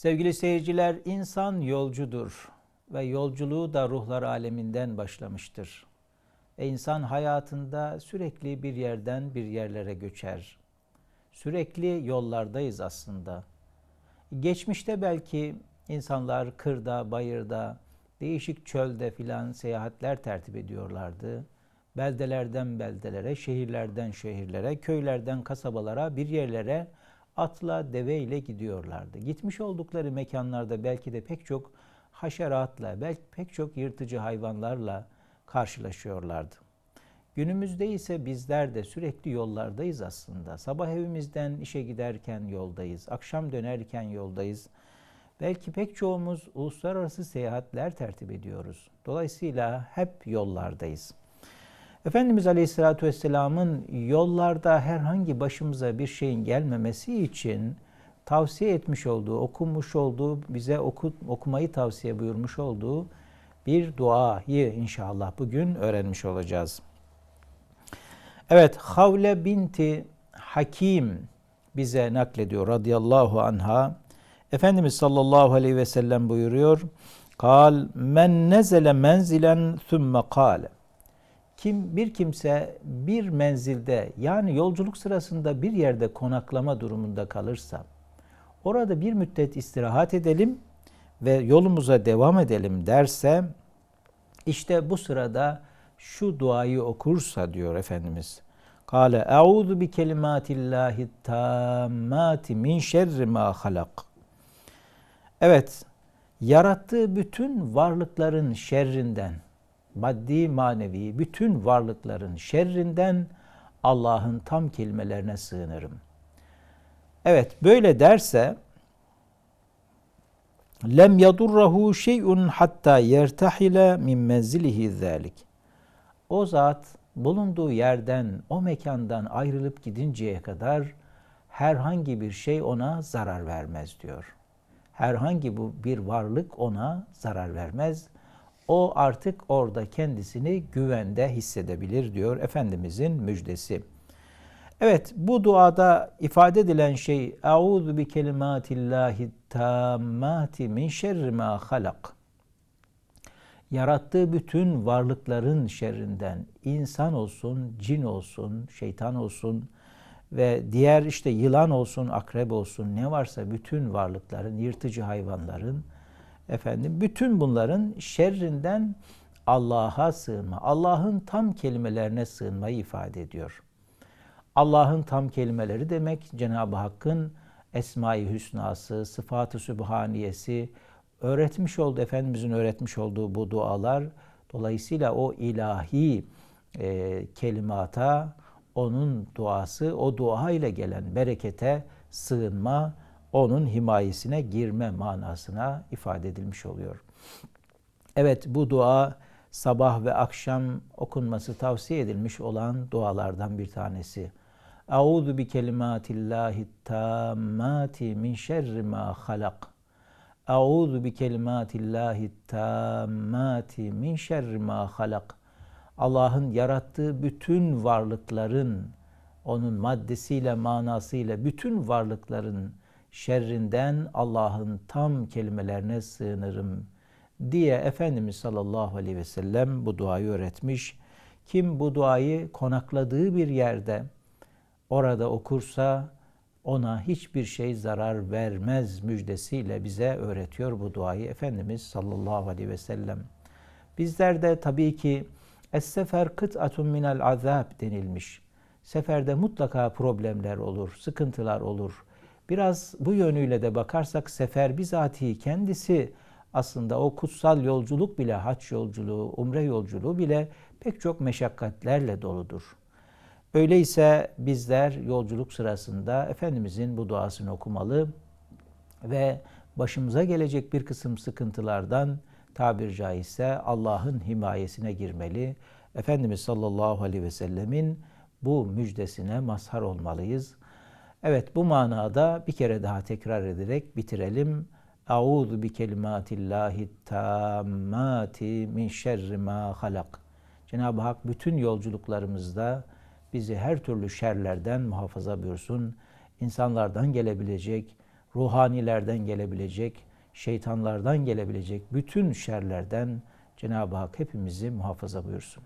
Sevgili seyirciler, insan yolcudur ve yolculuğu da ruhlar aleminden başlamıştır. E insan hayatında sürekli bir yerden bir yerlere göçer. Sürekli yollardayız aslında. Geçmişte belki insanlar kırda, bayırda, değişik çölde filan seyahatler tertip ediyorlardı. Beldelerden beldelere, şehirlerden şehirlere, köylerden kasabalara, bir yerlere atla, deveyle gidiyorlardı. Gitmiş oldukları mekanlarda belki de pek çok haşeratla, belki pek çok yırtıcı hayvanlarla karşılaşıyorlardı. Günümüzde ise bizler de sürekli yollardayız aslında. Sabah evimizden işe giderken yoldayız, akşam dönerken yoldayız. Belki pek çoğumuz uluslararası seyahatler tertip ediyoruz. Dolayısıyla hep yollardayız. Efendimiz Aleyhisselatü Vesselam'ın yollarda herhangi başımıza bir şeyin gelmemesi için tavsiye etmiş olduğu, okunmuş olduğu, bize oku, okumayı tavsiye buyurmuş olduğu bir duayı inşallah bugün öğrenmiş olacağız. Evet, Havle binti Hakim bize naklediyor radıyallahu anha. Efendimiz sallallahu aleyhi ve sellem buyuruyor. Kal men nezele menzilen thumme kale. Kim bir kimse bir menzilde yani yolculuk sırasında bir yerde konaklama durumunda kalırsa orada bir müddet istirahat edelim ve yolumuza devam edelim derse işte bu sırada şu duayı okursa diyor Efendimiz. Kale eûzu bi kelimatillahi tammati min şerri ma halak. Evet, yarattığı bütün varlıkların şerrinden, maddi manevi bütün varlıkların şerrinden Allah'ın tam kelimelerine sığınırım. Evet, böyle derse lem yadurrahu şey'un hatta yertahile min menzilihi zalik. O zat bulunduğu yerden, o mekandan ayrılıp gidinceye kadar herhangi bir şey ona zarar vermez diyor. Herhangi bu bir varlık ona zarar vermez. O artık orada kendisini güvende hissedebilir diyor Efendimizin müjdesi. Evet bu duada ifade edilen şey Euzu bi kelimatillahi tammati min şerri ma halak. Yarattığı bütün varlıkların şerrinden insan olsun, cin olsun, şeytan olsun ve diğer işte yılan olsun, akrep olsun ne varsa bütün varlıkların, yırtıcı hayvanların efendim bütün bunların şerrinden Allah'a sığınma, Allah'ın tam kelimelerine sığınmayı ifade ediyor. Allah'ın tam kelimeleri demek Cenab-ı Hakk'ın Esma-i Hüsnası, Sıfat-ı Sübhaniyesi, öğretmiş olduğu, Efendimizin öğretmiş olduğu bu dualar, dolayısıyla o ilahi e, kelimata, onun duası, o dua ile gelen berekete sığınma, onun himayesine girme manasına ifade edilmiş oluyor. Evet bu dua sabah ve akşam okunması tavsiye edilmiş olan dualardan bir tanesi. Euzu bi kelimatillahi tammati min şerri ma halak. Euzu bi kelimatillahi tammati min şerri ma halak. Allah'ın yarattığı bütün varlıkların, onun maddesiyle, manasıyla bütün varlıkların şerrinden Allah'ın tam kelimelerine sığınırım diye Efendimiz sallallahu aleyhi ve sellem bu duayı öğretmiş. Kim bu duayı konakladığı bir yerde orada okursa ona hiçbir şey zarar vermez müjdesiyle bize öğretiyor bu duayı Efendimiz sallallahu aleyhi ve sellem. Bizler de tabii ki Es-sefer kıt'atun minel azab denilmiş. Seferde mutlaka problemler olur, sıkıntılar olur. Biraz bu yönüyle de bakarsak sefer bizatihi kendisi aslında o kutsal yolculuk bile, haç yolculuğu, umre yolculuğu bile pek çok meşakkatlerle doludur. Öyleyse bizler yolculuk sırasında Efendimizin bu duasını okumalı ve başımıza gelecek bir kısım sıkıntılardan tabir caizse Allah'ın himayesine girmeli. Efendimiz sallallahu aleyhi ve sellemin bu müjdesine mazhar olmalıyız. Evet bu manada bir kere daha tekrar ederek bitirelim. Euzu bi kelimatillahi tammati min şerri ma halak. Cenab-ı Hak bütün yolculuklarımızda bizi her türlü şerlerden muhafaza buyursun. İnsanlardan gelebilecek ruhanilerden gelebilecek, şeytanlardan gelebilecek bütün şerlerden Cenab-ı Hak hepimizi muhafaza buyursun.